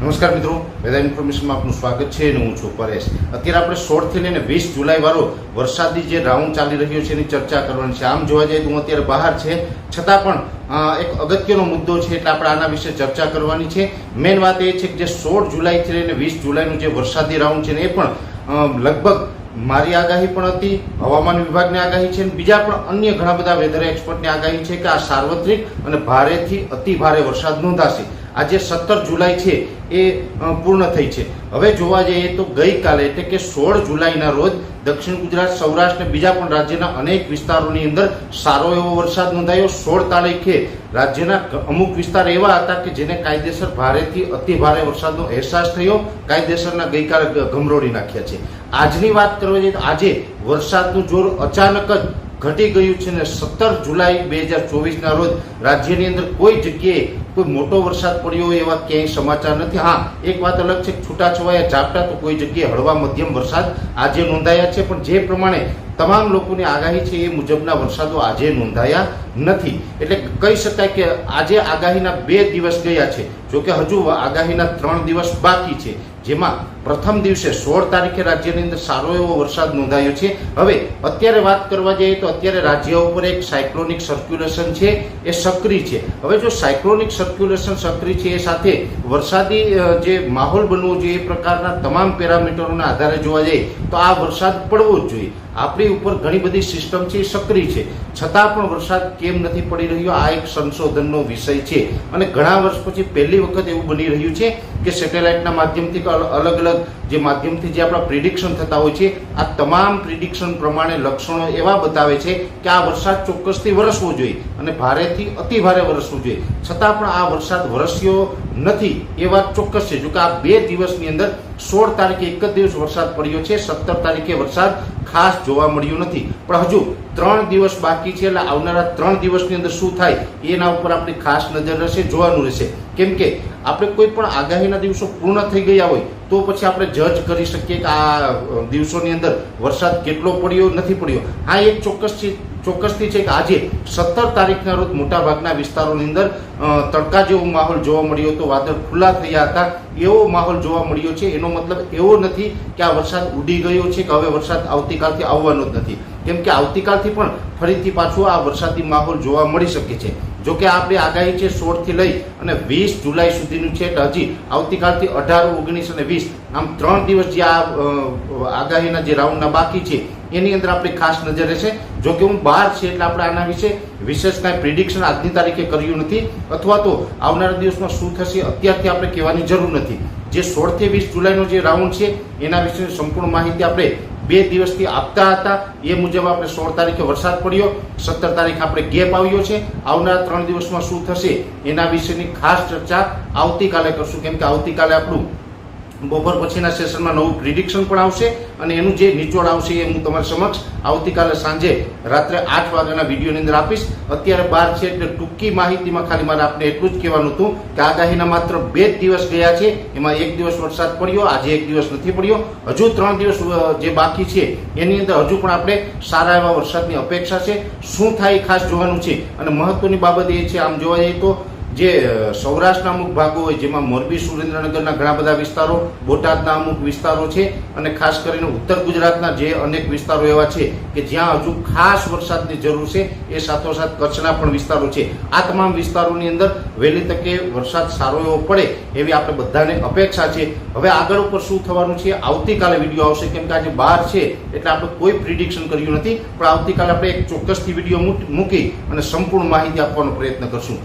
નમસ્કાર મિત્રો, વેધર ઇન્ફોર્મેશનમાં આપનું સ્વાગત છે અને હું છું પરેશ. અત્યારે આપણે સોળથી લઈને વીસ જુલાઈ વાળો વરસાદી જે રાઉન્ડ ચાલી રહ્યો છે એની ચર્ચા કરવાની છે. આમ જોવા જઈએ તો હું અત્યારે બહાર છે, છતાં પણ એક અગત્યનો મુદ્દો છે એટલે આપણે આના વિશે ચર્ચા કરવાની છે. મેઇન વાત એ છે કે જે સોળ જુલાઈથી લઈને વીસ જુલાઈનું જે વરસાદી રાઉન્ડ છે એ પણ લગભગ મારી આગાહી પણ હતી, હવામાન વિભાગની આગાહી છે અને બીજા પણ અન્ય ઘણા બધા વેધર એક્સપર્ટની આગાહી છે કે આ સાર્વત્રિક અને ભારેથી અતિ ભારે વરસાદ નોંધાશે. આજે સત્તર જુલાઈ છે, એ પૂર્ણ થઈ છે. હવે જોવા જઈએ તો ગઈકાલે એટલે કે સોળ જુલાઈના રોજ દક્ષિણ ગુજરાત, સૌરાષ્ટ્ર બીજા પણ રાજ્યના અનેક વિસ્તારોની અંદર સારો એવો વરસાદ નોંધાયો. સોળ તારીખે રાજ્યના અમુક વિસ્તાર એવા હતા કે જેને કાયદેસર ભારેથી અતિ ભારે વરસાદનો અહેસાસ થયો. કાયદેસરના ગઈકાલે ગમરોડી નાખ્યા છે. આજની વાત કરવા જઈએ તો આજે વરસાદનું જોર અચાનક જ ઘટી ગયું છે ને સત્તર જુલાઈ બે હજાર ચોવીસના રોજ રાજ્યની અંદર કોઈ જગ્યાએ કોઈ મોટો વરસાદ પડ્યો હોય એવા ક્યાંય સમાચાર નથી. હા, એક વાત અલગ છે, છૂટાછવાયા ઝાપટા તો કોઈ જગ્યાએ હળવા મધ્યમ વરસાદ આજે નોંધાયા છે, પણ જે પ્રમાણે તમામ લોકોની આગાહી છે એ મુજબના વરસાદો આજે નોંધાયા નથી. એટલે કહી શકાય કે આજે આગાહીના બે દિવસ ગયા છે. જોકે હજુ આગાહીના ત્રણ દિવસ બાકી છે, જેમાં પ્રથમ દિવસે સોળ તારીખે રાજ્યની અંદર સારો એવો વરસાદ નોંધાયો છે. હવે અત્યારે વાત કરવા જઈએ તો અત્યારે રાજ્ય ઉપર એક સાયક્લોનિક સર્ક્યુલેશન છે, એ સક્રિય છે. હવે જો સાયક્લોનિક સર્ક્યુલેશન સક્રિય છે એ સાથે વરસાદી જે માહોલ બનવો જોઈએ એ પ્રકારના તમામ પેરામીટરોના આધારે જોવા જઈએ તો આ વરસાદ પડવો જ જોઈએ. આપણી ઉપર ઘણી બધી સિસ્ટમ છે, એ સક્રિય છે. છતાં પણ વરસાદ કેમ નથી પડી રહ્યો, આ એક સંશોધનનો વિષય છે. અને ઘણા વર્ષ પછી પહેલી વખત એવું બની રહ્યું છે કે સેટેલાઇટના માધ્યમથી કે અલગ અલગ જે માધ્યમથી જે આપણા પ્રિડિક્શન થતા હોય છે, આ તમામ પ્રિડિક્શન પ્રમાણે લક્ષણો એવા બતાવે છે કે આ વરસાદ ચોક્કસથી વરસવો જોઈએ અને ભારેથી અતિ ભારે વરસવું જોઈએ. છતાં પણ આ વરસાદ વરસ્યો નથી. એ વાત ચોક્કસ છે. જો કે આ બે દિવસની અંદર સોળ તારીખે એક જ દિવસ વરસાદ પડ્યો છે. સત્તર તારીખે વરસાદ ખાસ જોવા મળ્યો નથી. પણ હજુ ત્રણ દિવસ બાકી છે એટલે આવનારા ત્રણ દિવસની અંદર શું થાય એના ઉપર આપણી ખાસ નજર રહેશે, જોવાનું રહેશે. કેમ કે આપણે કોઈ પણ આગાહીના દિવસો પૂર્ણ થઈ ગયા હોય તો પછી આપણે જજ કરી શકીએ કે આ દિવસોની અંદર વરસાદ કેટલો પડ્યો, નથી પડ્યો. હા એક ચોક્કસ છે. ચોક્કસથી છે કે આજે સત્તર તારીખના રોજ મોટાભાગના વિસ્તારોની અંદર તડકા જેવો માહોલ જોવા મળ્યો હતો, વાદળ ખુલ્લા થયા હતા. એવો માહોલ જોવા મળ્યો છે. એનો મતલબ એવો નથી કે આ વરસાદ ઉડી ગયો છે કે હવે વરસાદ આવતીકાલથી આવવાનો જ નથી. કેમ કે આવતીકાલથી પણ ફરીથી પાછો આ વરસાદી માહોલ જોવા મળી શકે છે. જો કે આપણે આગાહી છે સોળથી લઈ અને વીસ જુલાઈ સુધીનું છે એટલે હજી આવતીકાલથી અઢાર, ઓગણીસ અને વીસ, આમ ત્રણ દિવસ જે આ આગાહીના જે રાઉન્ડના બાકી છે એની અંદર આપણી ખાસ નજર રહેશે. જો કે હું બહાર છે એટલે આપણે આના વિશે વિશેષ કાંઈ પ્રિડિક્શન આજની તારીખે કર્યું નથી. અથવા તો આવનારા દિવસમાં શું થશે અત્યારથી આપણે કહેવાની જરૂર નથી. જે સોળથી વીસ જુલાઈનો જે રાઉન્ડ છે, એના વિશેની સંપૂર્ણ માહિતી આપણે બે દિવસથી આપતા હતા. એ મુજબ આપણે સોળ તારીખે વરસાદ પડ્યો. સત્તર તારીખે આપણે ગેપ આવ્યો છે. આવનારા ત્રણ દિવસમાં શું થશે, એના વિશેની ખાસ ચર્ચા આવતીકાલે કરશું. કેમ કે આવતીકાલે આપણું બપોર પછીના સેશનમાં નવું પ્રિડિક્શન પણ આવશે અને એનું જે નિચોડ આવશે એ હું તમારી સમક્ષ આવતીકાલે સાંજે રાત્રે આઠ વાગ્યાના વિડીયોની અંદર આપીશ. અત્યારે બાર છે એટલે ટૂંકી માહિતીમાં ખાલી મારે આપને એટલું જ કહેવાનું હતું કે આગાહીના માત્ર બે દિવસ ગયા છે. એમાં એક દિવસ વરસાદ પડ્યો, આજે એક દિવસ નથી પડ્યો. હજુ ત્રણ દિવસ જે બાકી છે એની અંદર હજુ પણ આપણે સારા એવા વરસાદની અપેક્ષા છે. શું થાય ખાસ જોવાનું છે અને મહત્વની બાબત એ છે, આમ જોવા જઈએ તો જે સૌરાષ્ટ્રના અમુક ભાગો હોય, જેમાં મોરબી, સુરેન્દ્રનગરના ઘણા બધા વિસ્તારો, બોટાદના અમુક વિસ્તારો છે અને ખાસ કરીને ઉત્તર ગુજરાતના જે અનેક વિસ્તારો એવા છે કે જ્યાં હજુ ખાસ વરસાદની જરૂર છે, એ સાથોસાથ કચ્છના પણ વિસ્તારો છે. આ તમામ વિસ્તારોની અંદર વહેલી તકે વરસાદ સારો એવો પડે એવી આપણે બધાને અપેક્ષા છે. હવે આગળ ઉપર શું થવાનું છે, આવતીકાલે વીડિયો આવશે, કેમ કે આજે બહાર છે, એટલે આપણે કોઈ પ્રિડિક્શન કર્યું નથી. પણ આવતીકાલે આપણે એક ચોક્કસથી વીડિયો મૂકી અને સંપૂર્ણ માહિતી આપવાનો પ્રયત્ન કરશું.